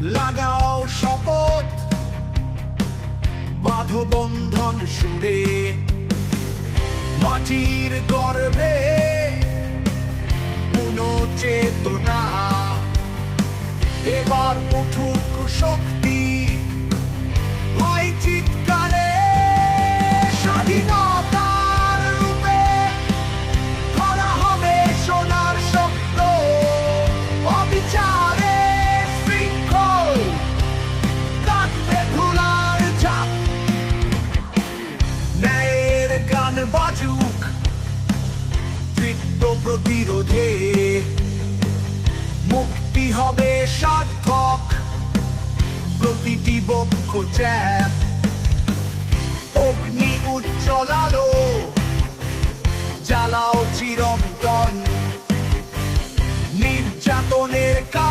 লাগাও শপথ। বাধ বন্ধন সুরে মাটির গর্বে চেতনা এবার উঠুক শক্তি প্রতিরোধে। মুক্তি হবে সার্থক। প্রতিটি বক্ষ চ্যাপ। অগ্নি উজ্জ্বলালো জ্বালাও চিরন্তন। নির্যাতনের কাজ